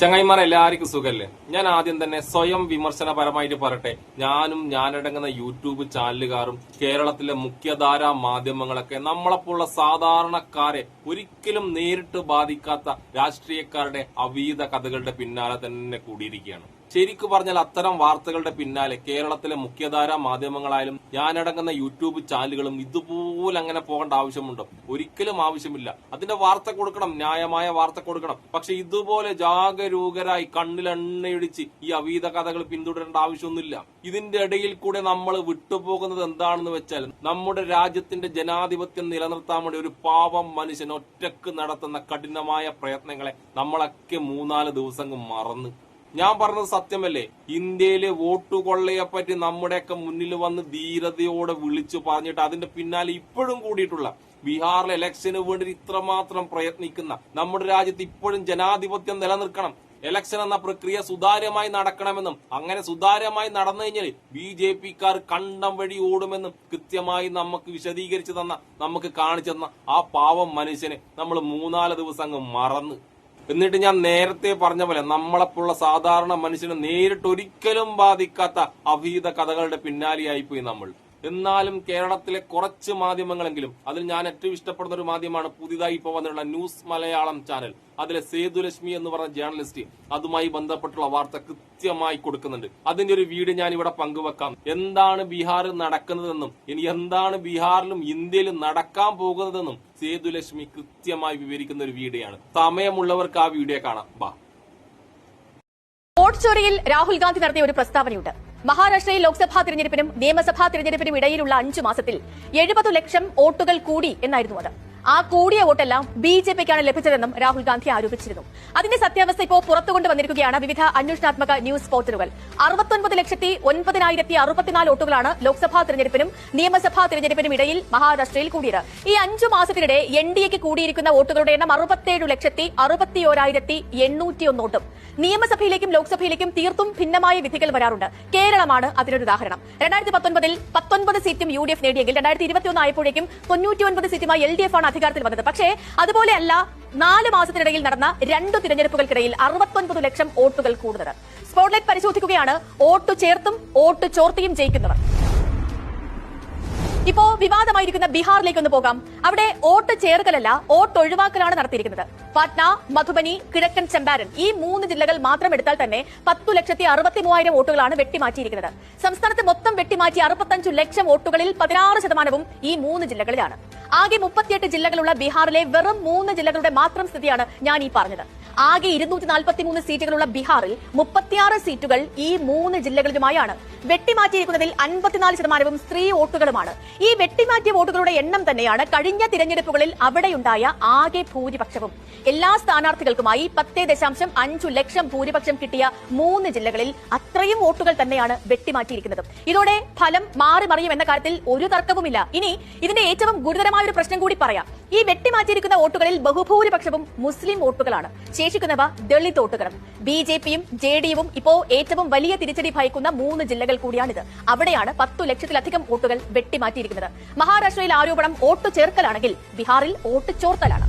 ചങ്ങായിമാർ എല്ലാവർക്കും സുഖല്ലേ? ഞാൻ ആദ്യം തന്നെ സ്വയം വിമർശനപരമായിട്ട് പറയട്ടെ. ഞാനും ഞാനടങ്ങുന്ന യൂട്യൂബ് ചാനലുകാരും കേരളത്തിലെ മുഖ്യധാരാ മാധ്യമങ്ങളൊക്കെ നമ്മളെപ്പോലുള്ള സാധാരണക്കാരെ ഒരിക്കലും നേരിട്ട് ബാധിക്കാത്ത രാഷ്ട്രീയക്കാരുടെ അവീത കഥകളുടെ പിന്നാലെ തന്നെ കൂടിയിരിക്കുകയാണ്. ശരിക്കു പറഞ്ഞാൽ അത്തരം വാർത്തകളുടെ പിന്നാലെ കേരളത്തിലെ മുഖ്യധാരാ മാധ്യമങ്ങളായാലും ഞാനടങ്ങുന്ന യൂട്യൂബ് ചാനലുകളും ഇതുപോലെ അങ്ങനെ പോകേണ്ട ആവശ്യമുണ്ടോ. ഒരിക്കലും ആവശ്യമില്ല. അതിന്റെ വാർത്ത കൊടുക്കണം ന്യായമായ വാർത്ത കൊടുക്കണം. പക്ഷെ ഇതുപോലെ ജാഗരൂകരായി കണ്ണിലെണ്ണയിടിച്ച് ഈ അവീത കഥകൾ പിന്തുടരേണ്ട ആവശ്യമൊന്നുമില്ല. ഇതിന്റെ ഇടയിൽ കൂടെ നമ്മൾ വിട്ടുപോകുന്നത് എന്താണെന്ന് വെച്ചാൽ നമ്മുടെ രാജ്യത്തിന്റെ ജനാധിപത്യം നിലനിർത്താൻ വേണ്ടി ഒരു പാവം മനുഷ്യൻ ഒറ്റയ്ക്ക് നടത്തുന്ന കഠിനമായ പ്രയത്നങ്ങളെ നമ്മളൊക്കെ മൂന്നാൽ ദിവസം മറന്ന് ഞാൻ പറഞ്ഞത് സത്യമല്ലേ? ഇന്ത്യയിലെ വോട്ട് കൊള്ളയെപ്പറ്റി നമ്മുടെയൊക്കെ മുന്നിൽ വന്ന് ധീരതയോടെ വിളിച്ചു പറഞ്ഞിട്ട് അതിന്റെ പിന്നാലെ ഇപ്പോഴും കൂടിയിട്ടുള്ള ബീഹാറിലെ ഇലക്ഷന് വേണ്ടി ഇത്രമാത്രം പ്രയത്നിക്കുന്ന നമ്മുടെ രാജ്യത്ത് ഇപ്പോഴും ജനാധിപത്യം നിലനിൽക്കണം. ഇലക്ഷൻ എന്ന പ്രക്രിയ സുതാര്യമായി നടക്കണമെന്നും അങ്ങനെ സുതാര്യമായി നടന്നു കഴിഞ്ഞാൽ ബി ജെ പിക്കാർ കണ്ടം വഴി ഓടുമെന്നും കൃത്യമായി നമുക്ക് വിശദീകരിച്ചു തന്ന നമുക്ക് കാണിച്ചു തന്ന ആ പാവം മനുഷ്യനെ നമ്മൾ മൂന്നാൽ ദിവസം അങ്ങ് മറന്ന് എന്നിട്ട് ഞാൻ നേരത്തെ പറഞ്ഞ പോലെ നമ്മളെപ്പോലുള്ള സാധാരണ മനുഷ്യനെ നേരിട്ട് ഒരിക്കലും ബാധിക്കാത്ത അഭീത കഥകളുടെ പിന്നാലെയായിപ്പോയി നമ്മൾ. എന്നാലും കേരളത്തിലെ കുറച്ച് മാധ്യമങ്ങളെങ്കിലും അതിൽ ഞാൻ ഏറ്റവും ഇഷ്ടപ്പെടുന്ന ഒരു മാധ്യമമാണ് പുതിയതായി ഇപ്പോൾ വന്നിട്ടുള്ള ന്യൂസ് മലയാളം ചാനൽ. അതിലെ സേതുലക്ഷ്മി എന്ന് പറഞ്ഞ ജേർണലിസ്റ്റ് അതുമായി ബന്ധപ്പെട്ടുള്ള വാർത്ത കൃത്യമായി കൊടുക്കുന്നുണ്ട്. അതിന്റെ ഒരു വീട് ഞാൻ ഇവിടെ പങ്കുവെക്കാം. എന്താണ് ബീഹാറിൽ നടക്കുന്നതെന്നും ഇനി എന്താണ് ബീഹാറിലും ഇന്ത്യയിലും നടക്കാൻ പോകുന്നതെന്നും സേതുലക്ഷ്മി കൃത്യമായി വിവരിക്കുന്ന ഒരു വീഡിയോയാണ്. സമയമുള്ളവർക്ക് ആ വീഡിയോ കാണാം. ബാ. വോട്ട് ചോരിയിൽ രാഹുൽ ഗാന്ധി നടത്തിയ ഒരു പ്രസ്താവനയുണ്ട്. മഹാരാഷ്ട്രയിൽ ലോക്സഭാ തിരഞ്ഞെടുപ്പിനും നിയമസഭാ തിരഞ്ഞെടുപ്പിനും ഇടയിലുള്ള അഞ്ചു മാസത്തിൽ എഴുപത് ലക്ഷം വോട്ടുകൾ കൂടി എന്നായിരുന്നു അത്. ആ കൂടിയ വോട്ടെല്ലാം ബി ജെ പിക്കാണ് ലഭിച്ചതെന്നും രാഹുൽ ഗാന്ധി ആരോപിച്ചിരുന്നു. അതിന്റെ സത്യാവസ്ഥ ഇപ്പോൾ പുറത്തുകൊണ്ട് വന്നിരിക്കുകയാണ് വിവിധ അന്വേഷണാത്മക ന്യൂസ് പോർട്ടലുകൾ. അറുപത്തൊൻപത് ലക്ഷത്തി ഒൻപതിനായിരത്തി അറുപത്തിനാല് വോട്ടുകളാണ് ലോക്സഭാ തെരഞ്ഞെടുപ്പിനും നിയമസഭാ തെരഞ്ഞെടുപ്പിനും ഇടയിൽ മഹാരാഷ്ട്രയിൽ കൂടിയത്. ഈ അഞ്ചു മാസത്തിനിടെ എൻ ഡി എക്ക് കൂടിയിരിക്കുന്ന വോട്ടുകളുടെ എണ്ണം അറുപത്തേഴ് ലക്ഷത്തി അറുപത്തിയോരായിരത്തി എണ്ണൂറ്റിയൊന്ന് വോട്ടും. നിയമസഭയിലേക്കും ലോക്സഭയിലേക്കും തീർത്തും ഭിന്നമായ വിധികൾ വരാറുണ്ട്. കേരളമാണ് അതിനൊരു ഉദാഹരണം. രണ്ടായിരത്തി പത്തൊൻപതിൽ പത്തൊൻപത് സീറ്റും യു ഡി എഫ് നേടിയെങ്കിൽ രണ്ടായിരത്തി ഇരുപത്തിയൊന്ന് ആയപ്പോഴേക്കും തൊണ്ണൂറ്റിയൊൻപത് സീറ്റുമായി എൽ ഡി എഫ് ആണ് അധികാരത്തിൽ വന്നത്. പക്ഷേ അതുപോലെയല്ല നാല് മാസത്തിനിടയിൽ നടന്ന രണ്ട് തിരഞ്ഞെടുപ്പുകൾക്കിടയിൽ അറുപത്തൊൻപത് ലക്ഷം വോട്ടുകൾ കൂടുന്നത് സ്പോട്ട്ലൈറ്റ് പരിശോധിക്കുകയാണ്. വോട്ട് ചേർത്തും വോട്ട് ചോർത്തിയും ജയിക്കുന്നവർ. ഇപ്പോ വിവാദമായിരിക്കുന്ന ബീഹാറിലേക്ക് ഒന്ന് പോകാം. അവിടെ വോട്ട് ചേർക്കലല്ല വോട്ട് ഒഴിവാക്കലാണ് നടത്തിയിരിക്കുന്നത്. പാട്ന മധുബനി കിഴക്കൻ ചമ്പാരൻ ഈ മൂന്ന് ജില്ലകൾ മാത്രം എടുത്താൽ തന്നെ പത്തു ലക്ഷത്തി അറുപത്തി മൂവായിരം വോട്ടുകളാണ് വെട്ടിമാറ്റിയിരിക്കുന്നത്. സംസ്ഥാനത്ത് മൊത്തം വെട്ടിമാറ്റി അറുപത്തഞ്ചു ലക്ഷം വോട്ടുകളിൽ പതിനാറ് ശതമാനവും ഈ മൂന്ന് ജില്ലകളിലാണ്. ആകെ മുപ്പത്തിയെട്ട് ജില്ലകളുള്ള ബീഹാറിലെ വെറും മൂന്ന് ജില്ലകളുടെ മാത്രം സ്ഥിതിയാണ് ഞാൻ ഈ പറഞ്ഞത്. ആകെ ഇരുന്നൂറ്റി നാൽപ്പത്തി മൂന്ന് സീറ്റുകളുള്ള ബീഹാറിൽ മുപ്പത്തിയാറ് സീറ്റുകൾ ഈ മൂന്ന് ജില്ലകളിലുമായാണ്. വെട്ടിമാറ്റിയിരിക്കുന്നതിൽ അൻപത്തിനാല് ശതമാനവും സ്ത്രീ വോട്ടുകളുമാണ്. ഈ വെട്ടിമാറ്റിയ വോട്ടുകളുടെ എണ്ണം തന്നെയാണ് കഴിഞ്ഞ തിരഞ്ഞെടുപ്പുകളിൽ അവിടെയുണ്ടായ ആകെ ഭൂരിപക്ഷവും. എല്ലാ സ്ഥാനാർത്ഥികൾക്കുമായി പത്തേ ദശാംശം അഞ്ചു ലക്ഷം ഭൂരിപക്ഷം കിട്ടിയ മൂന്ന് ജില്ലകളിൽ അത്രയും വോട്ടുകൾ തന്നെയാണ് വെട്ടിമാറ്റിയിരിക്കുന്നത്. ഇതോടെ ഫലം മാറി മറിയും എന്ന കാര്യത്തിൽ ഒരു തർക്കവുമില്ല. ഇനി ഇതിന്റെ ഏറ്റവും ഗുരുതരമായ ഒരു പ്രശ്നം കൂടി പറയാം. ഈ വെട്ടിമാറ്റിയിരിക്കുന്ന വോട്ടുകളിൽ ബഹുഭൂരിപക്ഷവും മുസ്ലിം വോട്ടുകളാണ്. ശേഷിക്കുന്നവ ദളിത്തോട്ടുകളും ബി ജെ പിയും ജെ ഡി യുവും ഇപ്പോ ഏറ്റവും വലിയ തിരിച്ചടി ഭയക്കുന്ന മൂന്ന് ജില്ലകൾ കൂടിയാണിത്. അവിടെയാണ് പത്തു ലക്ഷത്തിലധികം വോട്ടുകൾ വെട്ടിമാറ്റിയിരിക്കുന്നത്. മഹാരാഷ്ട്രയിൽ ആരോപണം വോട്ടു ചേർക്കലാണെങ്കിൽ ബീഹാറിൽ വോട്ട് ചോർത്തലാണ്.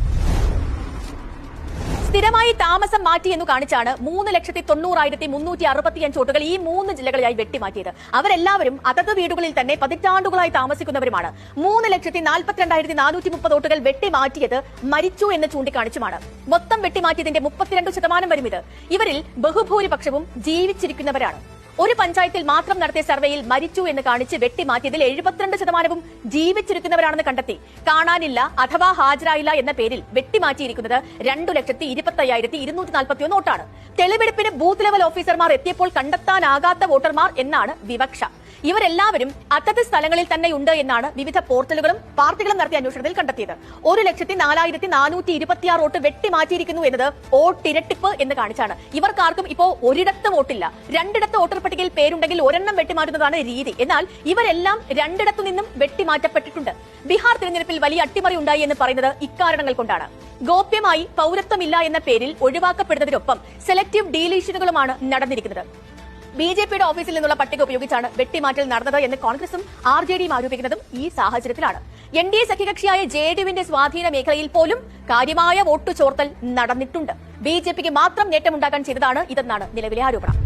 സ്ഥിരമായി താമസം മാറ്റി എന്ന് കാണിച്ചാണ് മൂന്ന് ലക്ഷത്തി തൊണ്ണൂറായിരത്തി മുന്നൂറ്റി അറുപത്തിയഞ്ച് വോട്ടുകൾ ഈ മൂന്ന് ജില്ലകളിലായി വെട്ടിമാറ്റിയത്. അവരെല്ലാവരും അതത് വീടുകളിൽ തന്നെ പതിറ്റാണ്ടുകളായി താമസിക്കുന്നവരുമാണ്. മൂന്ന് ലക്ഷത്തി നാൽപ്പത്തിരണ്ടായിരത്തി നാനൂറ്റി മുപ്പത് വോട്ടുകൾ വെട്ടിമാറ്റിയത് മരിച്ചു എന്ന് ചൂണ്ടിക്കാണിച്ചുമാണ്. മൊത്തം വെട്ടിമാറ്റിയതിന്റെ മുപ്പത്തിരണ്ട് ശതമാനം വരും ഇത്. ഇവരിൽ ബഹുഭൂരിപക്ഷവും ജീവിച്ചിരിക്കുന്നവരാണ്. ഒരു പഞ്ചായത്തിൽ മാത്രം നടത്തിയ സർവേയിൽ മരിച്ചു എന്ന് കാണിച്ച് വെട്ടിമാറ്റിയതിൽ എഴുപത്തിരണ്ട് ശതമാനവും ജീവിച്ചിരിക്കുന്നവരാണെന്ന് കണ്ടെത്തി. കാണാനില്ല അഥവാ ഹാജരായില്ല എന്ന പേരിൽ വെട്ടിമാറ്റിയിരിക്കുന്നത് രണ്ടു ലക്ഷത്തി ഇരുപത്തി അയ്യായിരത്തി ഇരുന്നൂറ്റി നാൽപ്പത്തി ഒന്ന് വോട്ടാണ്. തെളിവെടുപ്പിന് ബൂത്ത് ലെവൽ ഓഫീസർമാർ എത്തിയപ്പോൾ കണ്ടെത്താനാകാത്ത വോട്ടർമാർ എന്നാണ് വിവക്ഷ. ഇവരെല്ലാവരും അതത് സ്ഥലങ്ങളിൽ തന്നെ ഉണ്ട് എന്നാണ് വിവിധ പോർട്ടലുകളും പാർട്ടികളും നടത്തിയ അന്വേഷണത്തിൽ കണ്ടെത്തിയത്. ഒരു ലക്ഷത്തി നാലായിരത്തി നാനൂറ്റി ഇരുപത്തിയാറ് വോട്ട് വെട്ടിമാറ്റിയിരിക്കുന്നു എന്നത് വോട്ടിരട്ടിപ്പ് എന്ന് കാണിച്ചാണ്. ഇവർക്കാർക്കും ഇപ്പോ ഒരിടത്ത് വോട്ടില്ല. രണ്ടിടത്ത് വോട്ടർ പട്ടികയിൽ പേരുണ്ടെങ്കിൽ ഒരെണ്ണം വെട്ടിമാറ്റുന്നതാണ് രീതി. എന്നാൽ ഇവരെല്ലാം രണ്ടിടത്തു നിന്നും വെട്ടിമാറ്റപ്പെട്ടിട്ടുണ്ട് ബീഹാർ തിരഞ്ഞെടുപ്പിൽ വലിയ അട്ടിമറി ഉണ്ടായി എന്ന് പറയുന്നത് ഇക്കാരണങ്ങൾ കൊണ്ടാണ്. ഗോപ്യമായി പൗരത്വമില്ല എന്ന പേരിൽ ഒഴിവാക്കപ്പെടുന്നതിനൊപ്പം സെലക്ടീവ് ഡീലീഷനുകളുമാണ് നടന്നിരിക്കുന്നത്. ബി ജെ പിയുടെ ഓഫീസിൽ നിന്നുള്ള പട്ടിക ഉപയോഗിച്ചാണ് വെട്ടിമാറ്റൽ നടന്നത് എന്ന് കോൺഗ്രസും ആർ ജെ ഡിയും ആരോപിക്കുന്നതും ഈ സാഹചര്യത്തിലാണ്. എൻ ഡി എ സഖ്യകക്ഷിയായ ജെ ഡിയുവിന്റെ സ്വാധീന മേഖലയിൽ പോലും കാര്യമായ വോട്ടു ചോർത്തൽ നടന്നിട്ടുണ്ട്. ബി ജെ പിക്ക് മാത്രം നേട്ടമുണ്ടാക്കാൻ ചെയ്തതാണ് ഇതെന്നാണ് നിലവിലെ ആരോപണം.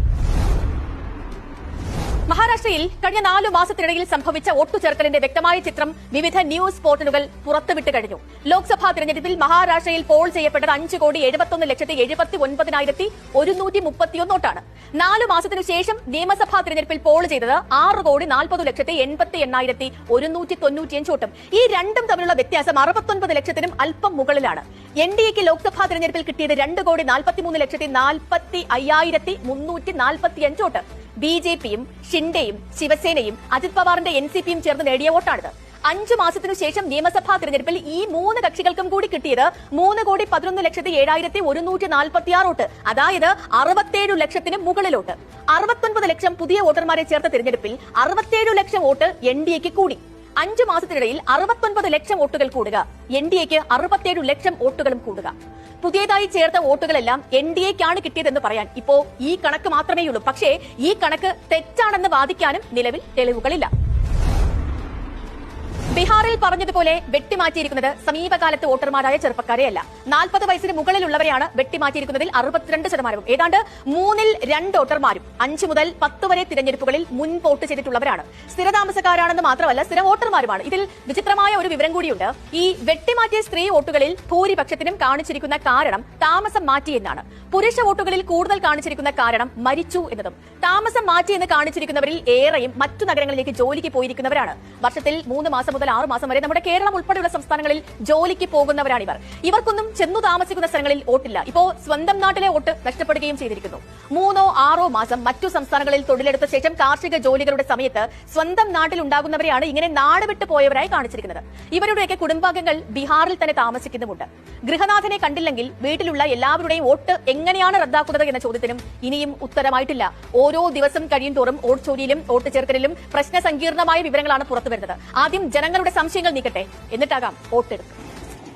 മഹാരാഷ്ട്രയിൽ കഴിഞ്ഞ നാലു മാസത്തിനിടയിൽ സംഭവിച്ച ഒട്ടുചേർക്കലിന്റെ വ്യക്തമായ ചിത്രം വിവിധ ന്യൂസ് പോർട്ടലുകൾ പുറത്തുവിട്ട് കഴിഞ്ഞു. ലോക്സഭാ തെരഞ്ഞെടുപ്പിൽ മഹാരാഷ്ട്രയിൽ പോൾ ചെയ്യപ്പെട്ടത് അഞ്ച് കോടി എഴുപത്തൊന്ന് ലക്ഷത്തി എഴുപത്തി ഒൻപതിനായിരത്തി ഒരുന്നൂറ്റി മുപ്പത്തിയൊന്ന് വോട്ടാണ്. നാലു മാസത്തിനു ശേഷം നിയമസഭാ തെരഞ്ഞെടുപ്പിൽ പോൾ ചെയ്തത് ആറ് കോടി നാൽപ്പത് ലക്ഷത്തി എൺപത്തി എണ്ണായിരത്തി ഒരുന്നൂറ്റി തൊണ്ണൂറ്റിയഞ്ച് വോട്ടും. ഈ രണ്ടും തമ്മിലുള്ള വ്യത്യാസം അറുപത്തൊൻപത് ലക്ഷത്തിനും അല്പം മുകളിലാണ്. എൻ ഡി എക്ക് ലോക്സഭാ തെരഞ്ഞെടുപ്പിൽ കിട്ടിയത് രണ്ട് കോടി നാൽപ്പത്തിമൂന്ന് ലക്ഷത്തി നാൽപ്പത്തി അയ്യായിരത്തി മുന്നൂറ്റി നാൽപ്പത്തിയഞ്ച് വോട്ട്. ബി ജെ പിയും ഷിൻഡെയും ശിവസേനയും അജിത് പവാറിന്റെ എൻ സി പിയും ചേർന്ന് നേടിയ വോട്ടാണിത്. അഞ്ചു മാസത്തിനു ശേഷം നിയമസഭാ തെരഞ്ഞെടുപ്പിൽ ഈ മൂന്ന് കക്ഷികൾക്കും കൂടി കിട്ടിയത് മൂന്ന് കോടി പതിനൊന്ന് ലക്ഷത്തി ഏഴായിരത്തി ഒരുന്നൂറ്റി നാൽപ്പത്തിയാറ് വോട്ട്. അതായത് അറുപത്തേഴ് ലക്ഷത്തിന് മുകളിലോട്ട്. അറുപത്തൊൻപത് ലക്ഷം പുതിയ വോട്ടർമാരെ ചേർത്ത തെരഞ്ഞെടുപ്പിൽ അറുപത്തേഴു ലക്ഷം വോട്ട് എൻ ഡി എക്ക് കൂടി. അഞ്ചു മാസത്തിനിടയിൽ അറുപത്തൊൻപത് ലക്ഷം വോട്ടുകൾ കൂടുക. എൻ ഡി എക്ക് അറുപത്തേഴു ലക്ഷം വോട്ടുകളും കൂടുക. പുതിയതായി ചേർത്ത വോട്ടുകളെല്ലാം എൻ ഡി എക്കാണ് കിട്ടിയതെന്ന് പറയാൻ ഇപ്പോ ഈ കണക്ക് മാത്രമേ ഉള്ളൂ പക്ഷേ ഈ കണക്ക് തെറ്റാണെന്ന് വാദിക്കാനും നിലവിൽ തെളിവുകളില്ല. ബീഹാറിൽ പറഞ്ഞതുപോലെ വെട്ടിമാറ്റിയിരിക്കുന്നത് സമീപകാലത്ത് വോട്ടർമാരായ ചെറുപ്പക്കാരെയല്ല നാൽപ്പത് വയസ്സിന് മുകളിലുള്ളവരെയാണ് വെട്ടിമാറ്റിയിരിക്കുന്നതിൽ അറുപത്തിരണ്ട് ശതമാനവും. ഏതാണ്ട് മൂന്നിൽ രണ്ട് വോട്ടർമാരും അഞ്ച് മുതൽ പത്ത് വരെ തിരഞ്ഞെടുപ്പുകളിൽ മുൻ വോട്ട് ചെയ്തിട്ടുള്ളവരാണ്. സ്ഥിരതാമസക്കാരാണെന്ന് മാത്രമല്ല സ്ഥിര വോട്ടർമാരുമാണ്. ഇതിൽ വിചിത്രമായ ഒരു വിവരം കൂടിയുണ്ട്. ഈ വെട്ടിമാറ്റിയ സ്ത്രീ വോട്ടുകളിൽ ഭൂരിപക്ഷത്തിനും കാണിച്ചിരിക്കുന്ന കാരണം താമസം മാറ്റി എന്നാണ്. പുരുഷ വോട്ടുകളിൽ കൂടുതൽ കാണിച്ചിരിക്കുന്ന കാരണം മരിച്ചു എന്നതും. താമസം മാറ്റി എന്ന് കാണിച്ചിരിക്കുന്നവരിൽ ഏറെയും മറ്റു നഗരങ്ങളിലേക്ക് ജോലിക്ക് പോയിരിക്കുന്നവരാണ്. വർഷത്തിൽ മൂന്ന് മാസം മുതൽ ആറ് മാസം വരെ നമ്മുടെ കേരളം ഉൾപ്പെടെയുള്ള സംസ്ഥാനങ്ങളിൽ ജോലിക്ക് പോകുന്നവരാണ് ഇവർ ഇവർക്കൊന്നും ചെന്നു താമസിക്കുന്ന സ്ഥലങ്ങളിൽ വോട്ടില്ല. ഇപ്പോ സ്വന്തം നാട്ടിലെ വോട്ട് നഷ്ടപ്പെടുകയും ചെയ്തിരിക്കുന്നു. മൂന്നോ ആറോ മാസം മറ്റു സംസ്ഥാനങ്ങളിൽ തൊഴിലെടുത്ത ശേഷം കാർഷിക ജോലികളുടെ സമയത്ത് സ്വന്തം നാട്ടിൽ ഉണ്ടാകുന്നവരെയാണ് ഇങ്ങനെ നാട് വിട്ടു പോയവരായി കാണിച്ചിരിക്കുന്നത്. ഇവരുടെയൊക്കെ കുടുംബാംഗങ്ങൾ ബീഹാറിൽ തന്നെ താമസിക്കുന്നുമുണ്ട്. ഗൃഹനാഥനെ കണ്ടില്ലെങ്കിൽ വീട്ടിലുള്ള എല്ലാവരുടെയും വോട്ട് എങ്ങനെയാണ് റദ്ദാക്കുന്നത് എന്ന ചോദ്യത്തിനും ഇനിയും ഉത്തരമായിട്ടില്ല. ഓരോ ദിവസം കഴിയും തോറും വോട്ട് ചോരിയിലും വോട്ട് ചേർക്കലിലും പ്രശ്ന സങ്കീർണമായ വിവരങ്ങളാണ് പുറത്തുവരുന്നത്. ആദ്യം ജനങ്ങളുടെ സംശയങ്ങൾ നീക്കട്ടെ. എന്നിട്ടാകാം വോട്ടെടുപ്പ്.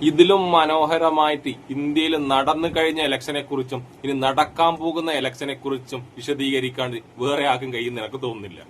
ഇതിലും മനോഹരമായിട്ട് ഇന്ത്യയിൽ നടന്നു കഴിഞ്ഞ ഇലക്ഷനെ കുറിച്ചും ഇനി നടക്കാൻ പോകുന്ന ഇലക്ഷനെ കുറിച്ചും വിശദീകരിക്കാണ്ട് വേറെ ആർക്കും കഴിയുന്ന എനിക്ക് തോന്നുന്നില്ല.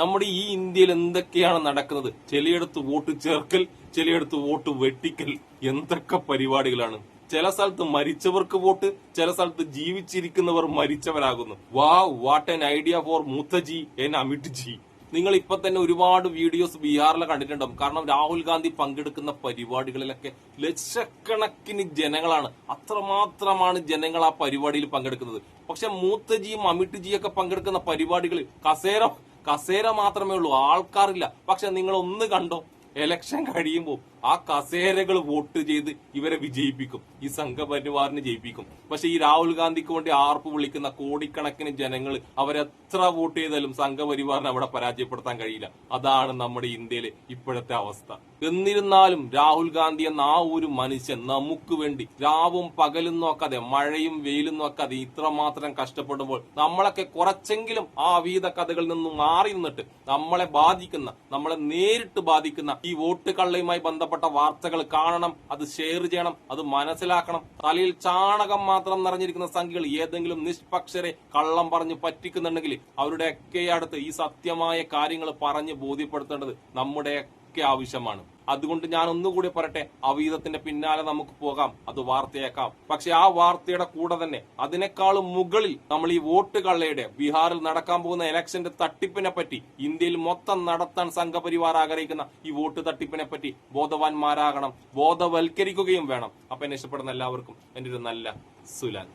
നമ്മുടെ ഈ ഇന്ത്യയിൽ എന്തൊക്കെയാണ് നടക്കുന്നത്? ചിലയിടത്ത് വോട്ട് ചേർക്കൽ ചിലയിടത്ത് വോട്ട് വെട്ടിക്കൽ എന്തൊക്കെ പരിപാടികളാണ്? ചില സ്ഥലത്ത് മരിച്ചവർക്ക് വോട്ട് ചില സ്ഥലത്ത് ജീവിച്ചിരിക്കുന്നവർ മരിച്ചവരാകുന്നു. വാ വാട്ട് എൻ ഐഡിയ ഫോർ മുത്തജി എൻ അമിത് ജി നിങ്ങൾ ഇപ്പൊ തന്നെ ഒരുപാട് വീഡിയോസ് ബീഹാറിൽ കണ്ടിട്ടുണ്ടാവും. കാരണം രാഹുൽ ഗാന്ധി പങ്കെടുക്കുന്ന പരിപാടികളിലൊക്കെ ലക്ഷക്കണക്കിന് ജനങ്ങളാണ്. അത്രമാത്രമാണ് ജനങ്ങൾ ആ പരിപാടിയിൽ പങ്കെടുക്കുന്നത്. പക്ഷെ മൂത്തജിയും അമിത്ജിയും ഒക്കെ പങ്കെടുക്കുന്ന പരിപാടികളിൽ കസേര കസേര മാത്രമേ ഉള്ളൂ. ആൾക്കാരില്ല. പക്ഷെ നിങ്ങൾ ഒന്ന് കണ്ടോ? എലക്ഷൻ കഴിയുമ്പോൾ ആ കസേരകൾ വോട്ട് ചെയ്ത് ഇവരെ വിജയിപ്പിക്കും. ഈ സംഘപരിവാറിനെ ജയിപ്പിക്കും. പക്ഷെ ഈ രാഹുൽ ഗാന്ധിക്ക് വേണ്ടി ആർപ്പ് വിളിക്കുന്ന കോടിക്കണക്കിന് ജനങ്ങൾ അവരെത്ര വോട്ട് ചെയ്താലും സംഘപരിവാറിനെ അവിടെ പരാജയപ്പെടുത്താൻ കഴിയില്ല. അതാണ് നമ്മുടെ ഇന്ത്യയിലെ ഇപ്പോഴത്തെ അവസ്ഥ. എന്നിരുന്നാലും രാഹുൽ ഗാന്ധി എന്ന ആ ഒരു മനുഷ്യൻ നമുക്ക് വേണ്ടി രാവും പകലും നോക്കാതെ മഴയും വെയിലും നോക്കാതെ ഇത്രമാത്രം കഷ്ടപ്പെടുമ്പോൾ നമ്മളൊക്കെ കുറച്ചെങ്കിലും ആ വീത കഥകളിൽ നിന്നും മാറി നിന്നിട്ട് നമ്മളെ ബാധിക്കുന്ന നമ്മളെ നേരിട്ട് ബാധിക്കുന്ന ഈ വോട്ട് കള്ളയുമായി ബന്ധപ്പെട്ട വാർത്തകൾ കാണണം അത് ഷെയർ ചെയ്യണം അത് മനസ്സിലാക്കണം. തലയിൽ ചാണകം മാത്രം നിറഞ്ഞിരിക്കുന്ന സംഖ്യകൾ ഏതെങ്കിലും നിഷ്പക്ഷരെ കള്ളം പറഞ്ഞ് പറ്റിക്കുന്നുണ്ടെങ്കിൽ അവരുടെയൊക്കെ അടുത്ത് ഈ സത്യമായ കാര്യങ്ങൾ പറഞ്ഞ് ബോധ്യപ്പെടുത്തേണ്ടത് നമ്മുടെയൊക്കെ ആവശ്യമാണ്. അതുകൊണ്ട് ഞാൻ ഒന്നുകൂടി പറയട്ടെ അവീതത്തിന്റെ പിന്നാലെ നമുക്ക് പോകാം അത് വാർത്തയാക്കാം. പക്ഷെ ആ വാർത്തയുടെ കൂടെ തന്നെ അതിനേക്കാളും മുകളിൽ നമ്മൾ ഈ വോട്ട് കള്ളയുടെ ബീഹാറിൽ നടക്കാൻ പോകുന്ന ഇലക്ഷന്റെ തട്ടിപ്പിനെ പറ്റി ഇന്ത്യയിൽ മൊത്തം നടത്താൻ സംഘപരിവാർ ആഗ്രഹിക്കുന്ന ഈ വോട്ട് തട്ടിപ്പിനെ പറ്റി ബോധവാന്മാരാകണം ബോധവൽക്കരിക്കുകയും വേണം. അപ്പൊ എന്നെ ഇഷ്ടപ്പെടുന്ന എല്ലാവർക്കും എന്റെ ഒരു നല്ല സുലാൻ.